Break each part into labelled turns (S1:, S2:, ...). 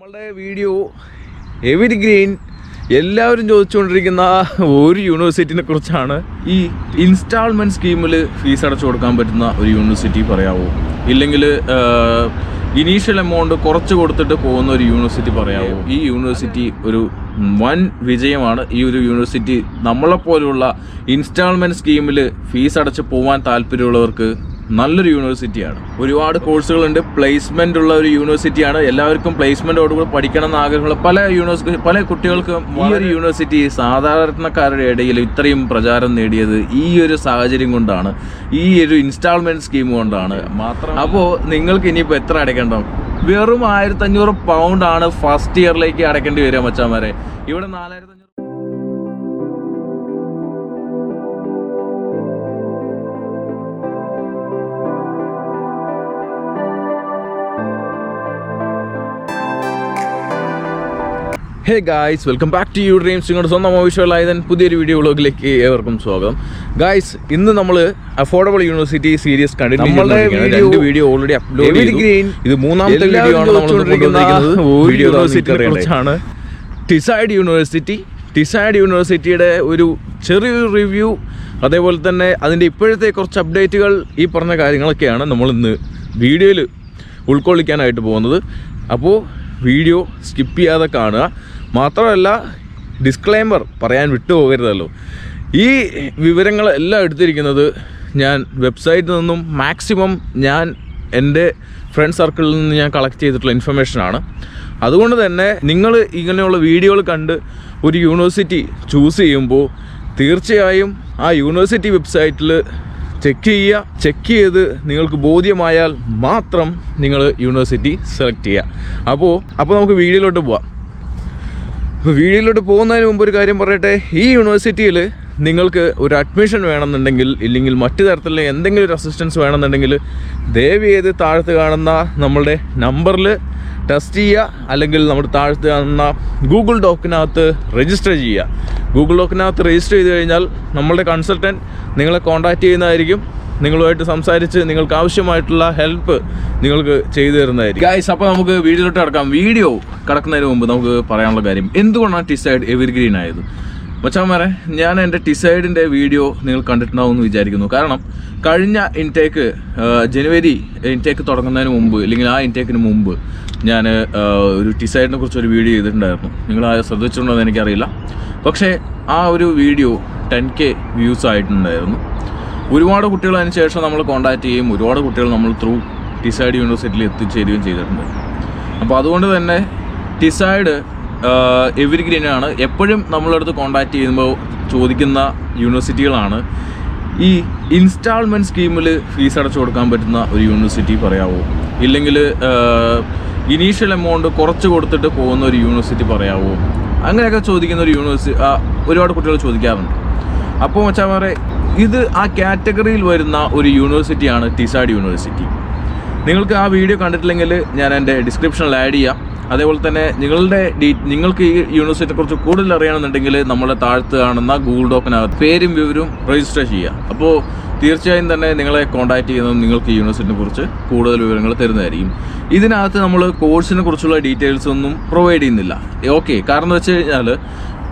S1: നമ്മളുടെ video every green എല്ലാവരും ചോദിച്ചുകൊണ്ടിരിക്കുന്ന ഒരു യൂണിവേഴ്സിറ്റിനെ കുറിച്ചാണ് ഈ ഇൻസ്റ്റാൾമെന്റ് സ്കീമിൽ ഫീസ് അടച്ചു കൊടുക്കാൻ പറ്റുന്ന ഒരു യൂണിവേഴ്സിറ്റി പറയാമോ ഇല്ലെങ്കിൽ ഇനീഷ്യൽ എമൗണ്ട് കുറച്ച് കൊടുത്തിട്ട് പോകുന്ന ഒരു യൂണിവേഴ്സിറ്റി പറയാമോ ഈ യൂണിവേഴ്സിറ്റി ഒരു വൻ വിജയമാണ്. ഈ ഒരു യൂണിവേഴ്സിറ്റി നമ്മളെപ്പോലുള്ള ഇൻസ്റ്റാൾമെന്റ് സ്കീമിൽ ഫീസ് അടച്ച് പോകാൻ താല്പര്യമുള്ളവർക്ക് നല്ലൊരു യൂണിവേഴ്സിറ്റിയാണ് ഒരുപാട് കോഴ്സുകളുണ്ട് പ്ലേസ്മെന്റ് ഉള്ള ഒരു യൂണിവേഴ്സിറ്റിയാണ് എല്ലാവർക്കും പ്ലേസ്മെന്റോടുകൂടി പഠിക്കണം എന്ന് ആഗ്രഹമുള്ള പല യൂണിവേഴ്സിറ്റി പല കുട്ടികൾക്കും ഈ ഒരു യൂണിവേഴ്സിറ്റി സാധാരണക്കാരുടെ ഇടയിൽ ഇത്രയും പ്രചാരം നേടിയത് ഈ ഒരു സാഹചര്യം കൊണ്ടാണ്. ഈ ഒരു ഇൻസ്റ്റാൾമെന്റ് സ്കീം കൊണ്ടാണ്. മാത്രം അപ്പോൾ നിങ്ങൾക്ക് ഇനിയിപ്പോൾ എത്ര അടയ്ക്കണ്ടോ വെറും ആയിരത്തി അഞ്ഞൂറ് പൗണ്ട് ആണ് ഫസ്റ്റ് ഇയറിലേക്ക് അടയ്ക്കേണ്ടി വരിക മച്ചാമാരെ ഇവിടെ നാലായിരത്തി hey guys welcome back to you dreams നിങ്ങളുടെ സ്വന്തം വിഷ്വലായതൻ പുതിയൊരു വീഡിയോ വ്ളോഗിലേക്ക് ഏവർക്കും സ്വാഗതം. ഗായ്സ് ഇന്ന് നമ്മൾ അഫോർഡബിൾ യൂണിവേഴ്സിറ്റി സീരീസ് കണ്ടിട്ട് രണ്ട് വീഡിയോ ഓൾറെഡി അപ്ലോഡ് ഇത് മൂന്നാമത്തെ വീഡിയോ ആണ് നമ്മൾ കൊണ്ടുവന്നിരിക്കുന്നത്. ടിസൈഡ് യൂണിവേഴ്സിറ്റി ടിസൈഡ് യൂണിവേഴ്സിറ്റിയുടെ ഒരു ചെറിയൊരു റിവ്യൂ അതേപോലെ തന്നെ അതിന്റെ ഇപ്പോഴത്തെ കുറച്ച് അപ്ഡേറ്റുകൾ ഈ പറഞ്ഞ കാര്യങ്ങളൊക്കെയാണ് നമ്മൾ ഇന്ന് വീഡിയോയിൽ ഉൾക്കൊള്ളിക്കാനായിട്ട് പോകുന്നത്. അപ്പോൾ വീഡിയോ സ്കിപ്പ് ചെയ്യാതെ കാണുക. മാത്രമല്ല ഡിസ്ക്ലൈമർ പറയാൻ വിട്ടുപോകരുതല്ലോ. ഈ വിവരങ്ങളെല്ലാം എടുത്തിരിക്കുന്നത് ഞാൻ വെബ്സൈറ്റിൽ നിന്നും മാക്സിമം ഞാൻ എന്റെ ഫ്രണ്ട് സർക്കിളിൽ നിന്ന് ഞാൻ കളക്ട് ചെയ്തിട്ടുള്ള ഇൻഫർമേഷനാണ് അതുകൊണ്ട് തന്നെ നിങ്ങൾ ഇങ്ങനെയുള്ള വീഡിയോകൾ കണ്ട് ഒരു യൂണിവേഴ്സിറ്റി ചൂസ് ചെയ്യുമ്പോൾ തീർച്ചയായും ആ യൂണിവേഴ്സിറ്റി വെബ്സൈറ്റിൽ ചെക്ക് ചെയ്യുക. ചെക്ക് ചെയ്ത് നിങ്ങൾക്ക് ബോധ്യമായാൽ മാത്രം നിങ്ങൾ യൂണിവേഴ്സിറ്റി സെലക്ട് ചെയ്യുക. അപ്പോൾ അപ്പോൾ നമുക്ക് വീഡിയോയിലോട്ട് പോവാം. വീഡിയോയിലോട്ട് പോകുന്നതിന് മുമ്പ് ഒരു കാര്യം പറയട്ടെ? ഈ യൂണിവേഴ്സിറ്റിയിൽ നിങ്ങൾക്ക് ഒരു അഡ്മിഷൻ വേണമെന്നുണ്ടെങ്കിൽ ഇല്ലെങ്കിൽ മറ്റു തരത്തിലുള്ള എന്തെങ്കിലും ഒരു അസിസ്റ്റൻസ് വേണമെന്നുണ്ടെങ്കിൽ ദയവ് ചെയ്ത് താഴത്ത് കാണുന്ന നമ്മളുടെ നമ്പറിൽ ടെസ്റ്റ് ചെയ്യുക അല്ലെങ്കിൽ നമ്മുടെ താഴത്ത് കാണുന്ന ഗൂഗിൾ ഡോക്കിനകത്ത് രജിസ്റ്റർ ചെയ്യുക. ഗൂഗിൾ ഡോക്കിനകത്ത് രജിസ്റ്റർ ചെയ്ത് കഴിഞ്ഞാൽ നമ്മളുടെ കൺസൾട്ടന്റ് നിങ്ങളെ കോൺടാക്റ്റ് ചെയ്യുന്നതായിരിക്കും. നിങ്ങളുമായിട്ട് സംസാരിച്ച് നിങ്ങൾക്ക് ആവശ്യമായിട്ടുള്ള ഹെൽപ്പ് നിങ്ങൾക്ക് ചെയ്തു തരുന്നതായിരിക്കും. ഗൈസ് അപ്പോൾ നമുക്ക് വീഡിയോയിലോട്ട് കിടക്കാം. വീഡിയോ കിടക്കുന്നതിന് മുമ്പ് നമുക്ക് പറയാനുള്ള കാര്യം എന്തുകൊണ്ടാണ് ടിസൈഡ് എവർഗ്രീൻ ആയത്? മച്ചാമാരെ ഞാൻ എന്റെ ടിസൈഡിന്റെ വീഡിയോ നിങ്ങൾ കണ്ടിട്ടുണ്ടാവും എന്ന് വിചാരിക്കുന്നു. കാരണം കഴിഞ്ഞ ഇൻടേക്ക് ജനുവരി ഇൻടേക്ക് തുടങ്ങുന്നതിന് മുമ്പ് അല്ലെങ്കിൽ ആ ഇൻടേക്കിന് മുമ്പ് ഞാൻ ഒരു ടിസൈഡിനെ കുറിച്ച് ഒരു വീഡിയോ ചെയ്തിട്ടുണ്ടായിരുന്നു. നിങ്ങൾ ആ ശ്രദ്ധിച്ചിട്ടുണ്ടോ എന്ന് എനിക്കറിയില്ല. പക്ഷേ ആ ഒരു വീഡിയോ ടെൻ കെ വ്യൂസ് ആയിട്ടുണ്ടായിരുന്നു. ഒരുപാട് കുട്ടികൾ അതിന് ശേഷം നമ്മൾ കോൺടാക്ട് ചെയ്യും ഒരുപാട് കുട്ടികൾ നമ്മൾ ത്രൂ ടിസൈഡ് യൂണിവേഴ്സിറ്റിയിൽ എത്തിച്ചേരുകയും ചെയ്തിട്ടുണ്ട്. അപ്പോൾ അതുകൊണ്ട് തന്നെ ടിസൈഡ് എവരിഗ്രീൻ ആണ് എപ്പോഴും നമ്മളടുത്ത് കോൺടാക്ട് ചെയ്യുമ്പോൾ ചോദിക്കുന്ന യൂണിവേഴ്സിറ്റികളാണ്. ഈ ഇൻസ്റ്റാൾമെന്റ് സ്കീമിൽ ഫീസ് അടച്ചു കൊടുക്കാൻ പറ്റുന്ന ഒരു യൂണിവേഴ്സിറ്റി പറയാവോ? ഇല്ലെങ്കിൽ ഇനീഷ്യൽ എമൗണ്ട് കുറച്ച് കൊടുത്തിട്ട് പോകുന്ന ഒരു യൂണിവേഴ്സിറ്റി പറയാവോ? അങ്ങനെയൊക്കെ ചോദിക്കുന്ന ഒരു യൂണിവേഴ്സിറ്റി ഒരുപാട് കുട്ടികൾ ചോദിക്കാറുണ്ട്. അപ്പോൾ മച്ചാമാരെ ഇത് ആ കാറ്റഗറിയിൽ വരുന്ന ഒരു യൂണിവേഴ്സിറ്റിയാണ് ടിസാഡ് യൂണിവേഴ്സിറ്റി നിങ്ങൾക്ക് ആ വീഡിയോ കണ്ടിട്ടില്ലെങ്കിൽ ഞാൻ എന്റെ ഡിസ്ക്രിപ്ഷനിൽ ആഡ് ചെയ്യാം. അതേപോലെ തന്നെ നിങ്ങളുടെ ഡീ നിങ്ങൾക്ക് ഈ യൂണിവേഴ്സിറ്റിയെ കുറിച്ച് കൂടുതൽ അറിയണമെന്നുണ്ടെങ്കിൽ നമ്മളെ താഴ്ത്ത് കാണുന്ന ഗൂഗിൾ ഡോക്കിനകത്ത് പേരും വിവരവും രജിസ്റ്റർ ചെയ്യുക. അപ്പോൾ തീർച്ചയായും തന്നെ നിങ്ങളെ കോൺടാക്ട് ചെയ്യുന്നത് നിങ്ങൾക്ക് യൂണിവേഴ്സിറ്റിനെ കുറിച്ച് കൂടുതൽ വിവരങ്ങൾ തരുന്നതായിരിക്കും. ഇതിനകത്ത് നമ്മൾ കോഴ്സിനെ കുറിച്ചുള്ള ഡീറ്റെയിൽസ് ഒന്നും പ്രൊവൈഡ് ചെയ്യുന്നില്ല. ഓക്കെ കാരണം വെച്ച് കഴിഞ്ഞാൽ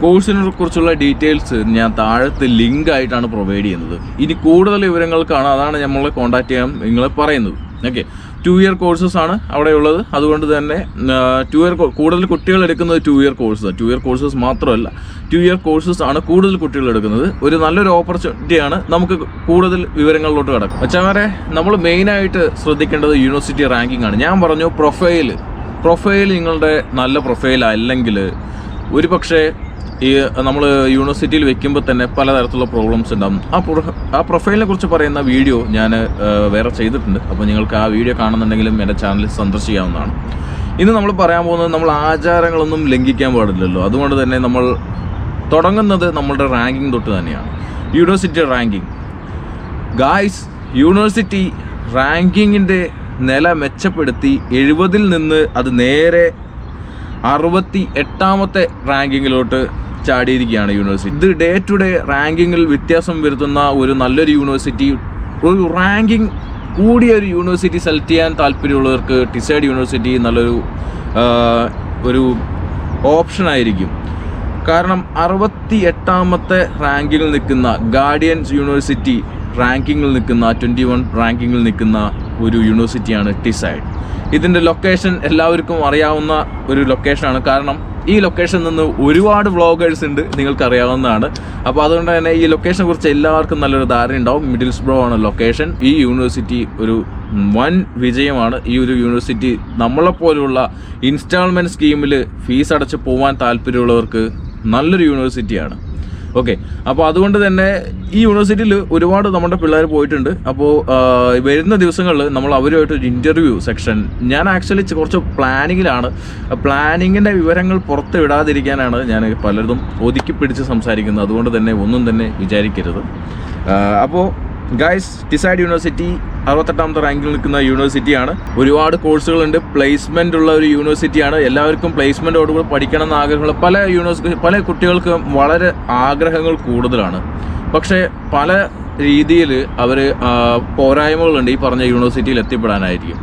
S1: കോഴ്സിനെ കുറിച്ചുള്ള ഡീറ്റെയിൽസ് ഞാൻ താഴത്ത് ലിങ്ക് ആയിട്ടാണ് പ്രൊവൈഡ് ചെയ്യുന്നത്. ഇനി കൂടുതൽ വിവരങ്ങൾക്കാണ് അതാണ് നമ്മളെ കോൺടാക്ട് ചെയ്യാൻ നിങ്ങളെ പറയുന്നത്. ഓക്കെ ടു ഇയർ കോഴ്സസ് ആണ് അവിടെ ഉള്ളത് അതുകൊണ്ട് തന്നെ ടു ഇയർ കൂടുതൽ കുട്ടികൾ എടുക്കുന്നത് two year course two year courses മാത്രമല്ല ടു ഇയർ കോഴ്സസ് ആണ് കൂടുതൽ കുട്ടികൾ എടുക്കുന്നത്. ഒരു നല്ലൊരു ഓപ്പർച്യൂണിറ്റിയാണ് നമുക്ക് കൂടുതൽ വിവരങ്ങളിലോട്ട് കിടക്കും. അച്ഛന്മാരെ നമ്മൾ മെയിനായിട്ട് ശ്രദ്ധിക്കേണ്ടത് യൂണിവേഴ്സിറ്റി റാങ്കിംഗ് ആണ്. ഞാൻ പറഞ്ഞു പ്രൊഫൈൽ പ്രൊഫൈൽ നിങ്ങളുടെ നല്ല പ്രൊഫൈൽ അല്ലെങ്കിൽ ഒരു പക്ഷേ ഈ നമ്മൾ യൂണിവേഴ്സിറ്റിയിൽ വെക്കുമ്പോൾ തന്നെ പലതരത്തിലുള്ള പ്രോബ്ലംസ് ഉണ്ടാകും ആ ആ പ്രൊഫൈലിനെ കുറിച്ച് പറയുന്ന വീഡിയോ ഞാൻ വേറെ ചെയ്തിട്ടുണ്ട്. അപ്പോൾ നിങ്ങൾക്ക് ആ വീഡിയോ കാണുന്നുണ്ടെങ്കിലും എന്റെ ചാനൽ സന്ദർശിക്കാവുന്നതാണ്. ഇന്ന് നമ്മൾ പറയാൻ പോകുന്നത് നമ്മൾ ആചാരങ്ങളൊന്നും ലംഘിക്കാൻ പാടില്ലല്ലോ. അതുകൊണ്ട് തന്നെ നമ്മൾ തുടങ്ങുന്നത് നമ്മളുടെ റാങ്കിങ് തൊട്ട് തന്നെയാണ്. യൂണിവേഴ്സിറ്റി റാങ്കിങ് ഗായ്സ് യൂണിവേഴ്സിറ്റി റാങ്കിങ്ങിന്റെ നില മെച്ചപ്പെടുത്തി എഴുപതിൽ നിന്ന് അത് നേരെ അറുപത്തി എട്ടാമത്തെ റാങ്കിങ്ങിലോട്ട് ചാടിയിരിക്കുകയാണ് യൂണിവേഴ്സിറ്റി ഇത് ഡേ ടു ഡേ റാങ്കിങ്ങിൽ വ്യത്യാസം വരുത്തുന്ന ഒരു നല്ലൊരു യൂണിവേഴ്സിറ്റി ഒരു റാങ്കിങ് കൂടിയ ഒരു യൂണിവേഴ്സിറ്റി സെലക്ട് ചെയ്യാൻ താല്പര്യമുള്ളവർക്ക് ടിസൈഡ് യൂണിവേഴ്സിറ്റി നല്ലൊരു ഒരു ഓപ്ഷനായിരിക്കും കാരണം അറുപത്തി എട്ടാമത്തെ റാങ്കിങ്ങിൽ നിൽക്കുന്ന ഗാർഡിയൻസ് യൂണിവേഴ്സിറ്റി റാങ്കിങ്ങിൽ നിൽക്കുന്ന ട്വന്റി വൺ റാങ്കിങ്ങിൽ നിൽക്കുന്ന ഒരു യൂണിവേഴ്സിറ്റിയാണ് ടിസൈഡ് ഇതിന്റെ ലൊക്കേഷൻ എല്ലാവർക്കും അറിയാവുന്ന ഒരു ലൊക്കേഷനാണ് കാരണം ഈ ലൊക്കേഷനിൽ നിന്ന് ഒരുപാട് വ്ളോഗേഴ്സ് ഉണ്ട് നിങ്ങൾക്ക് അറിയാവുന്നതാണ് അപ്പോൾ അതുകൊണ്ട് തന്നെ ഈ ലൊക്കേഷനെ കുറിച്ച് എല്ലാവർക്കും നല്ലൊരു ധാരണ ഉണ്ടാവും. മിഡിൽസ് ബ്രോ ആണ് ലൊക്കേഷൻ ഈ യൂണിവേഴ്സിറ്റി ഒരു വൻ വിജയമാണ്. ഈ ഒരു യൂണിവേഴ്സിറ്റി നമ്മളെപ്പോലുള്ള ഇൻസ്റ്റാൾമെന്റ് സ്കീമിൽ ഫീസ് അടച്ച് പോകാൻ താല്പര്യമുള്ളവർക്ക് നല്ലൊരു യൂണിവേഴ്സിറ്റിയാണ് ഓക്കെ. അപ്പോൾ അതുകൊണ്ട് തന്നെ ഈ യൂണിവേഴ്സിറ്റിയിൽ ഒരുപാട് നമ്മുടെ പിള്ളേർ പോയിട്ടുണ്ട്. അപ്പോൾ വരുന്ന ദിവസങ്ങളിൽ നമ്മൾ അവരുമായിട്ട് ഒരു ഇന്റർവ്യൂ സെക്ഷൻ ഞാൻ ആക്ച്വലി കുറച്ച് പ്ലാനിങ്ങിലാണ് പ്ലാനിങ്ങിന്റെ വിവരങ്ങൾ പുറത്ത് വിടാതിരിക്കാനാണ് ഞാൻ പലതും ഒതുക്കി പിടിച്ച് സംസാരിക്കുന്നത്. അതുകൊണ്ട് തന്നെ ഒന്നും തന്നെ വിചാരിക്കരുത്. അപ്പോൾ ഗൈസ് ഡിസൈഡ് യൂണിവേഴ്സിറ്റി അറുപത്തെട്ടാമത്തെ റാങ്കിൽ നിൽക്കുന്ന യൂണിവേഴ്സിറ്റിയാണ്. ഒരുപാട് കോഴ്സുകളുണ്ട്. പ്ലേസ്മെന്റ് ഉള്ള ഒരു യൂണിവേഴ്സിറ്റിയാണ്. എല്ലാവർക്കും പ്ലേസ്മെന്റോടുകൂടി പഠിക്കണം എന്ന ആഗ്രഹങ്ങൾ പല യൂണിവേഴ്സിറ്റി പല കുട്ടികൾക്ക് വളരെ ആഗ്രഹങ്ങൾ കൂടുതലാണ്. പക്ഷേ പല രീതിയിൽ അവർ പോരായ്മകളുണ്ട് ഈ പറഞ്ഞ യൂണിവേഴ്സിറ്റിയിൽ എത്തിപ്പെടാനായിരിക്കും.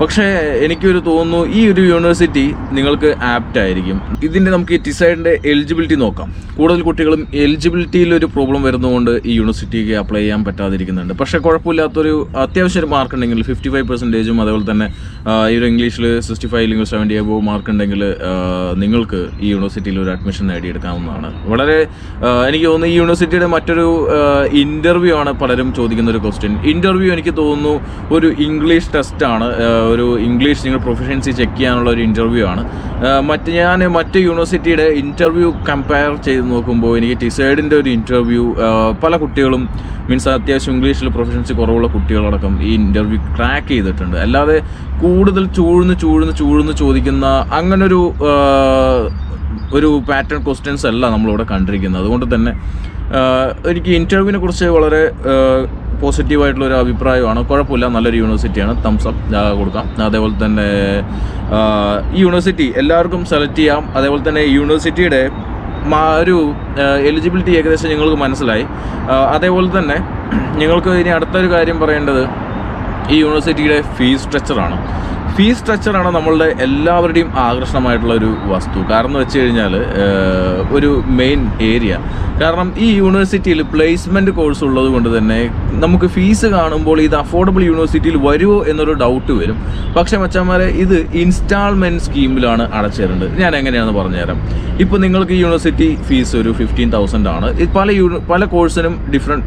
S1: പക്ഷേ എനിക്കൊരു തോന്നുന്നു ഈ ഒരു യൂണിവേഴ്സിറ്റി നിങ്ങൾക്ക് ആപ്റ്റ് ആയിരിക്കും. ഇതിന്റെ നമുക്ക് ടിസൈഡിന്റെ എലിജിബിലിറ്റി നോക്കാം. കൂടുതൽ കുട്ടികളും എലിജിബിലിറ്റിയിൽ ഒരു പ്രോബ്ലം വരുന്നതുകൊണ്ട് ഈ യൂണിവേഴ്സിറ്റിക്ക് അപ്ലൈ ചെയ്യാൻ പറ്റാതിരിക്കുന്നുണ്ട്. പക്ഷേ കുഴപ്പമില്ലാത്തൊരു അത്യാവശ്യം ഒരു മാർക്ക് ഉണ്ടെങ്കിൽ ഫിഫ്റ്റി ഫൈവ് പെർസെന്റേജും അതുപോലെ തന്നെ ഈ ഒരു ഇംഗ്ലീഷിൽ സിക്സ്റ്റി ഫൈവ് അല്ലെങ്കിൽ സെവന്റി എബോ മാർക്ക് ഉണ്ടെങ്കിൽ നിങ്ങൾക്ക് ഈ യൂണിവേഴ്സിറ്റിയിൽ ഒരു അഡ്മിഷൻ നേടിയെടുക്കാവുന്നതാണ്. വളരെ എനിക്ക് തോന്നുന്നു ഈ യൂണിവേഴ്സിറ്റിയുടെ മറ്റൊരു ഇന്റർവ്യൂ ആണ് പലരും ചോദിക്കുന്ന ഒരു ക്വസ്റ്റ്യൻ ഇന്റർവ്യൂ എനിക്ക് തോന്നുന്നു ഒരു ഇംഗ്ലീഷ് ടെസ്റ്റാണ് ഒരു ഇംഗ്ലീഷ് നിങ്ങൾ പ്രൊഫഷൻസി ചെക്ക് ചെയ്യാനുള്ള ഒരു ഇന്റർവ്യൂ ആണ്. മറ്റ് ഞാൻ മറ്റ് യൂണിവേഴ്സിറ്റിയുടെ ഇന്റർവ്യൂ കമ്പയർ ചെയ്ത് നോക്കുമ്പോൾ എനിക്ക് ടിസൈഡിന്റെ ഒരു ഇന്റർവ്യൂ പല കുട്ടികളും മീൻസ് അത്യാവശ്യം ഇംഗ്ലീഷിൽ പ്രൊഫഷൻസി കുറവുള്ള കുട്ടികളടക്കം ഈ ഇന്റർവ്യൂ ക്രാക്ക് ചെയ്തിട്ടുണ്ട്. അല്ലാതെ കൂടുതൽ ചൂഴ്ന്ന് ചൂഴ്ന്ന് ചൂഴ്ന്ന് ചോദിക്കുന്ന അങ്ങനൊരു ഒരു പാറ്റേൺ ക്വസ്റ്റ്യൻസ് അല്ല നമ്മളിവിടെ കണ്ടിരിക്കുന്നത്. അതുകൊണ്ട് തന്നെ എനിക്ക് ഇന്റർവ്യൂവിനെ കുറിച്ച് വളരെ പോസിറ്റീവായിട്ടുള്ള ഒരു അഭിപ്രായമാണ്. കുഴപ്പമില്ല. നല്ലൊരു യൂണിവേഴ്സിറ്റിയാണ്. തംസ് അപ്പ് കൊടുക്കാം. അതേപോലെ തന്നെ ഈ യൂണിവേഴ്സിറ്റി എല്ലാവർക്കും സെലക്ട് ചെയ്യാം. അതേപോലെ തന്നെ യൂണിവേഴ്സിറ്റിയുടെ ഒരു എലിജിബിലിറ്റി ഏകദേശം ഞങ്ങൾക്ക് മനസ്സിലായി. അതേപോലെ തന്നെ നിങ്ങൾക്ക് ഇനി അടുത്തൊരു കാര്യം പറയേണ്ടത് ഈ യൂണിവേഴ്സിറ്റിയുടെ ഫീസ് സ്ട്രക്ചറാണ് ഫീസ് സ്ട്രക്ചറാണ് നമ്മളുടെ എല്ലാവരുടെയും ആകർഷണമായിട്ടുള്ള ഒരു വസ്തു. കാരണം എന്ന് വെച്ച് കഴിഞ്ഞാൽ ഒരു മെയിൻ ഏരിയ കാരണം ഈ യൂണിവേഴ്സിറ്റിയിൽ പ്ലേസ്മെന്റ് കോഴ്സ് ഉള്ളത് കൊണ്ട് തന്നെ നമുക്ക് ഫീസ് കാണുമ്പോൾ ഇത് അഫോർഡബിൾ യൂണിവേഴ്സിറ്റിയിൽ വരുമോ എന്നൊരു ഡൗട്ട് വരും. പക്ഷെ മച്ചന്മാരെ ഇത് ഇൻസ്റ്റാൾമെന്റ് സ്കീമിലാണ് അടച്ചേരേണ്ടത് ഞാൻ എങ്ങനെയാണെന്ന് പറഞ്ഞുതരാം. ഇപ്പോൾ നിങ്ങൾക്ക് യൂണിവേഴ്സിറ്റി ഫീസ് ഒരു ഫിഫ്റ്റീൻ തൗസൻഡ് ആണ്. പല യൂണി പല കോഴ്സിനും ഡിഫറെന്റ്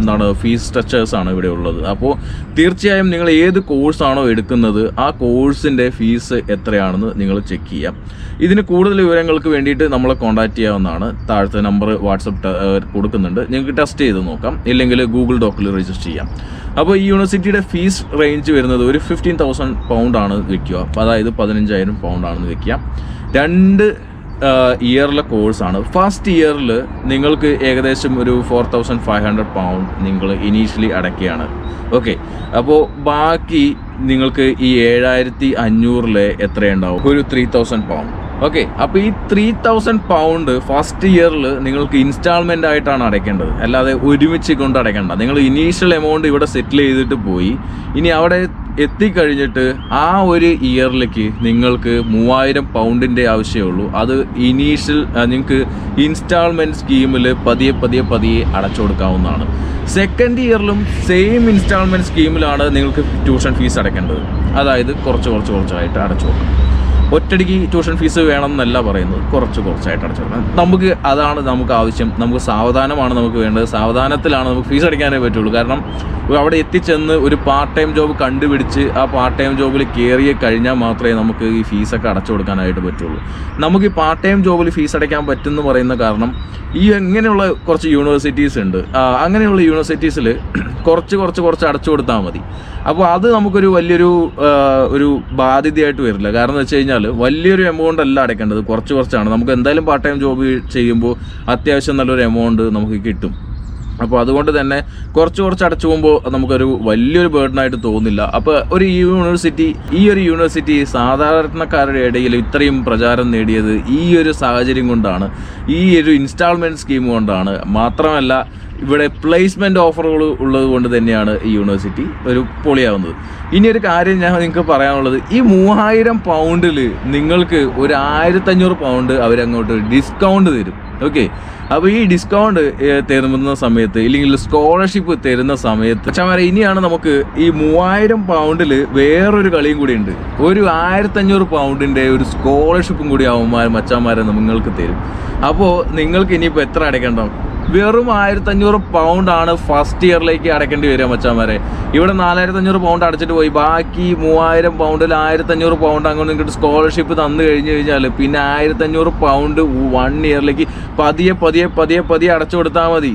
S1: എന്താണ് ഫീസ് സ്ട്രക്ചേഴ്സ് ആണ് ഇവിടെ ഉള്ളത്. അപ്പോൾ തീർച്ചയായും നിങ്ങൾ ഏത് കോഴ്സാണോ എടുക്കുന്നത് ആ കോഴ്സിന്റെ ഫീസ് എത്രയാണെന്ന് നിങ്ങൾ ചെക്ക് ചെയ്യാം ഇതിന് കൂടുതൽ വിവരങ്ങൾക്ക് വേണ്ടിയിട്ട് നമ്മളെ കോൺടാക്ട് ചെയ്യാവുന്നതാണ്. താഴത്തെ നമ്പർ വാട്സപ്പ് കൊടുക്കുന്നുണ്ട്. നിങ്ങൾക്ക് ടെസ്റ്റ് ചെയ്ത് നോക്കാം. ഇല്ലെങ്കിൽ ഗൂഗിൾ ഡോക്കിൽ രജിസ്റ്റർ ചെയ്യാം. അപ്പോൾ ഈ യൂണിവേഴ്സിറ്റിയുടെ ഫീസ് റേഞ്ച് വരുന്നത് ഒരു ഫിഫ്റ്റീൻ തൗസൻഡ് പൗണ്ടാണ് അപ്പോൾ അതായത് പതിനഞ്ചായിരം പൗണ്ടാണെന്ന് വയ്ക്കുക രണ്ട് ഇയറിലെ കോഴ്സാണ് ഫസ്റ്റ് ഇയറിൽ നിങ്ങൾക്ക് ഏകദേശം ഒരു four thousand five hundred pound നിങ്ങൾ ഇനീഷ്യലി അടയ്ക്കുകയാണ്. ഓക്കെ അപ്പോൾ ബാക്കി നിങ്ങൾക്ക് ഈ ഏഴായിരത്തി അഞ്ഞൂറിലെ എത്രയുണ്ടാവും? ഒരു ത്രീ തൗസൻഡ് പൗണ്ട് ഓക്കെ അപ്പോൾ ഈ ത്രീ തൗസൻഡ് പൗണ്ട് ഫസ്റ്റ് ഇയറിൽ നിങ്ങൾക്ക് ഇൻസ്റ്റാൾമെന്റ് ആയിട്ടാണ് അടയ്ക്കേണ്ടത്. അല്ലാതെ ഒരുമിച്ച് കൊണ്ട് അടയ്ക്കേണ്ട. നിങ്ങൾ ഇനീഷ്യൽ എമൗണ്ട് ഇവിടെ സെറ്റിൽ ചെയ്തിട്ട് പോയി. ഇനി അവിടെ എത്തിക്കഴിഞ്ഞിട്ട് ആ ഒരു ഇയറിലേക്ക് നിങ്ങൾക്ക് മൂവായിരം പൗണ്ടിന്റെ ആവശ്യമുള്ളൂ അത് ഇനീഷ്യൽ നിങ്ങൾക്ക് ഇൻസ്റ്റാൾമെന്റ് സ്കീമിൽ പതിയെ പതിയെ പതിയെ അടച്ചു കൊടുക്കാവുന്നതാണ് സെക്കൻഡ് ഇയറിലും സെയിം ഇൻസ്റ്റാൾമെന്റ് സ്കീമിലാണ് നിങ്ങൾക്ക് ട്യൂഷൻ ഫീസ് അടയ്ക്കേണ്ടത്. അതായത് കുറച്ച് കുറച്ച് കുറച്ചായിട്ട് അടച്ചു കൊടുക്കണം ഒറ്റടിക്ക് ട്യൂഷൻ ഫീസ് വേണം എന്നല്ല പറയുന്നത്. കുറച്ച് കുറച്ചായിട്ട് അടച്ചു നമുക്ക് അതാണ് നമുക്ക് ആവശ്യം. നമുക്ക് സാവധാനമാണ് നമുക്ക് വേണ്ടത്. സാവധാനത്തിലാണ് നമുക്ക് ഫീസ് അടയ്ക്കാനേ പറ്റുള്ളൂ. കാരണം അവിടെ എത്തിച്ചെന്ന് ഒരു പാർട്ട് ടൈം ജോബ് കണ്ടുപിടിച്ച് ആ പാർട്ട് ടൈം ജോബിൽ കയറിയ കഴിഞ്ഞാൽ മാത്രമേ നമുക്ക് ഈ ഫീസൊക്കെ അടച്ചു കൊടുക്കാനായിട്ട് പറ്റുള്ളൂ. നമുക്ക് ഈ പാർട്ട് ടൈം ജോബിൽ ഫീസ് അടയ്ക്കാൻ പറ്റുമെന്ന് പറയുന്ന കാരണം ഈ ഇങ്ങനെയുള്ള കുറച്ച് യൂണിവേഴ്സിറ്റീസ് ഉണ്ട്. അങ്ങനെയുള്ള യൂണിവേഴ്സിറ്റീസിൽ കുറച്ച് കുറച്ച് കുറച്ച് അടച്ചു കൊടുത്താൽ മതി. അപ്പോൾ അത് നമുക്കൊരു വലിയൊരു ഒരു ബാധ്യതയായിട്ട് വരില്ല. കാരണം എന്ന് വെച്ച് കഴിഞ്ഞാൽ വലിയൊരു എമൗണ്ട് അല്ല അടയ്ക്കേണ്ടത്. കുറച്ച് കുറച്ചാണ്. നമുക്ക് എന്തായാലും പാർട്ട് ടൈം ജോബ് ചെയ്യുമ്പോൾ അത്യാവശ്യം നല്ലൊരു എമൗണ്ട് നമുക്ക് കിട്ടും. അപ്പോൾ അതുകൊണ്ട് തന്നെ കുറച്ച് കുറച്ച് അടച്ചു പോകുമ്പോൾ നമുക്കൊരു വലിയൊരു ബേർഡനായിട്ട് തോന്നില്ല. അപ്പോൾ ഒരു യൂണിവേഴ്സിറ്റി ഈ ഒരു യൂണിവേഴ്സിറ്റി സാധാരണക്കാരുടെ ഇടയിൽ ഇത്രയും പ്രചാരം നേടിയത് ഈ ഒരു സാഹചര്യം കൊണ്ടാണ്. ഈ ഒരു ഇൻസ്റ്റാൾമെന്റ് സ്കീം കൊണ്ടാണ്. മാത്രമല്ല ഇവിടെ പ്ലേസ്മെന്റ് ഓഫറുകൾ ഉള്ളത് കൊണ്ട് തന്നെയാണ് ഈ യൂണിവേഴ്സിറ്റി ഒരു പൊളിയാവുന്നത്. ഇനി ഒരു കാര്യം ഞാൻ നിങ്ങൾക്ക് പറയാനുള്ളത്. ഈ മൂവായിരം പൗണ്ടിൽ നിങ്ങൾക്ക് ഒരു ആയിരത്തഞ്ഞൂറ് പൗണ്ട് അവരങ്ങോട്ട് ഡിസ്കൗണ്ട് തരും. ഓക്കെ അപ്പോൾ ഈ ഡിസ്കൗണ്ട് തരുന്ന സമയത്ത് ഇല്ലെങ്കിൽ സ്കോളർഷിപ്പ് തരുന്ന സമയത്ത് ചമാര ഇനിയാണ് നമുക്ക് ഈ മൂവായിരം പൗണ്ടിൽ വേറൊരു കളിയും കൂടി ഉണ്ട്. ഒരു ആയിരത്തഞ്ഞൂറ് പൗണ്ടിന്റെ ഒരു സ്കോളർഷിപ്പും കൂടി ആവുമ്പോൾ മച്ചാന്മാരെ നിങ്ങൾക്ക് തരും. അപ്പോൾ നിങ്ങൾക്ക് ഇനിയിപ്പോൾ എത്ര അടയ്ക്കണ്ടാവും വെറും ആയിരത്തഞ്ഞൂറ് പൗണ്ട് ആണ് ഫസ്റ്റ് ഇയറിലേക്ക് അടയ്ക്കേണ്ടി വരിക മച്ചാമാരെ ഇവിടെ നാലായിരത്തി അഞ്ഞൂറ് പൗണ്ട് അടച്ചിട്ട് പോയി. ബാക്കി മൂവായിരം പൗണ്ടിൽ ആയിരത്തി അഞ്ഞൂറ് പൗണ്ട് അങ്ങോട്ട് നിങ്ങൾക്ക് സ്കോളർഷിപ്പ് തന്നു കഴിഞ്ഞു കഴിഞ്ഞാൽ പിന്നെ ആയിരത്തി അഞ്ഞൂറ് പൗണ്ട് വൺ ഇയറിലേക്ക് പതിയെ പതിയെ പതിയെ പതിയെ അടച്ചു കൊടുത്താൽ മതി.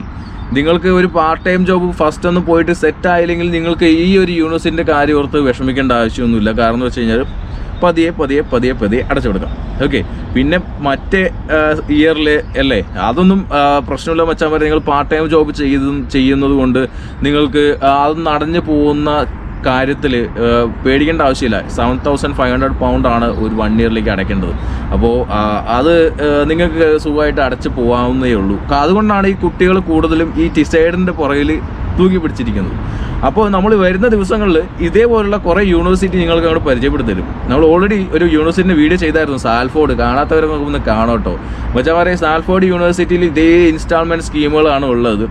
S1: നിങ്ങൾക്ക് ഒരു പാർട്ട് ടൈം ജോബ് ഫസ്റ്റ് ഒന്ന് പോയിട്ട് സെറ്റ് ആയില്ലെങ്കിൽ നിങ്ങൾക്ക് ഈ ഒരു യൂണിവേഴ്സിറ്റിന്റെ കാര്യം ഓർത്ത് വിഷമിക്കേണ്ട ആവശ്യമൊന്നുമില്ല. കാരണം എന്ന് വെച്ച് കഴിഞ്ഞാൽ പതിയെ പതിയെ പതിയെ പതിയെ അടച്ചു കൊടുക്കാം. ഓക്കെ പിന്നെ മറ്റേ ഇയറിൽ അല്ലേ? അതൊന്നും പ്രശ്നമില്ല മച്ചാൻ വരെ നിങ്ങൾ പാർട്ട് ടൈം ജോബ് ചെയ്ത് ചെയ്യുന്നത് കൊണ്ട് നിങ്ങൾക്ക് അത് നടഞ്ഞു പോകുന്ന കാര്യത്തിൽ പേടിക്കേണ്ട ആവശ്യമില്ല. Seven thousand five hundred pound ആണ് ഒരു വൺ ഇയറിലേക്ക് അടയ്ക്കേണ്ടത്. അപ്പോൾ അത് നിങ്ങൾക്ക് സുഖമായിട്ട് അടച്ച് പോകാവുന്നേ ഉള്ളൂ. അതുകൊണ്ടാണ് ഈ കുട്ടികൾ കൂടുതലും ഈ ടിസൈഡിന്റെ പുറകിൽ തൂക്കി പിടിച്ചിരിക്കുന്നത്. അപ്പോൾ നമ്മൾ വരുന്ന ദിവസങ്ങളിൽ ഇതേപോലുള്ള കുറേ യൂണിവേഴ്സിറ്റി നിങ്ങൾക്ക് അവിടെ പരിചയപ്പെടുത്തി തരും നമ്മൾ ഓൾറെഡി ഒരു യൂണിവേഴ്സിറ്റിന്റെ വീഡിയോ ചെയ്തായിരുന്നു സാൽഫോർഡ്. കാണാത്തവരൊക്കെ ഒന്ന് കാണോട്ടോ മച്ചാമാരെ സാൽഫോർഡ് യൂണിവേഴ്സിറ്റിയിൽ ഇതേ ഇൻസ്റ്റാൾമെന്റ് സ്കീമുകളാണ് ഉള്ളത്.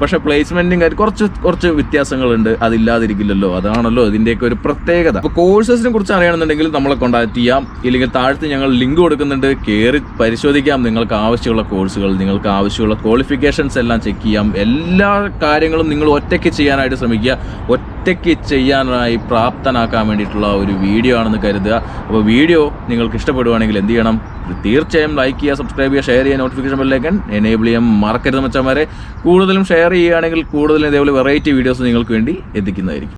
S1: പക്ഷേ പ്ലേസ്മെന്റും കാര്യം കുറച്ച് കുറച്ച് വ്യത്യാസങ്ങളുണ്ട്. അതില്ലാതിരിക്കില്ലല്ലോ. അതാണല്ലോ ഇതിന്റെയൊക്കെ ഒരു പ്രത്യേകത. അപ്പോൾ കോഴ്സസിനെ കുറിച്ച് അറിയണമെന്നുണ്ടെങ്കിൽ നമ്മളെ കോൺടാക്ട് ചെയ്യാം. ഇല്ലെങ്കിൽ താഴത്ത് ഞങ്ങൾ ലിങ്ക് കൊടുക്കുന്നുണ്ട്. കയറി പരിശോധിക്കാം. നിങ്ങൾക്ക് ആവശ്യമുള്ള കോഴ്സുകൾ നിങ്ങൾക്ക് ആവശ്യമുള്ള ക്വാളിഫിക്കേഷൻസ് എല്ലാം ചെക്ക് ചെയ്യാം. എല്ലാ കാര്യങ്ങളും നിങ്ങൾ ഒറ്റയ്ക്ക് ചെയ്യാനായിട്ട് ശ്രമിക്കുക. ഒറ്റയ്ക്ക് ചെയ്യാനായി പ്രാപ്തനാക്കാൻ വേണ്ടിയിട്ടുള്ള ഒരു വീഡിയോ ആണെന്ന് കരുതുക. അപ്പോൾ വീഡിയോ നിങ്ങൾക്ക് ഇഷ്ടപ്പെടുവാണെങ്കിൽ എന്ത് ചെയ്യണം? തീർച്ചയായും ലൈക്ക് ചെയ്യുക സബ്സ്ക്രൈബ് ചെയ്യുക ഷെയർ ചെയ്യുക നോട്ടിഫിക്കേഷൻ ബെല്ലേക്കൻ എനേബിൾ ചെയ്യാൻ മറക്കരുത് മച്ചന്മാരെ കൂടുതലും ഷെയർ ചെയ്യുകയാണെങ്കിൽ കൂടുതലും ഇതേപോലെ വെറൈറ്റി വീഡിയോസ് നിങ്ങൾക്ക് വേണ്ടി എത്തിക്കുന്നതായിരിക്കും.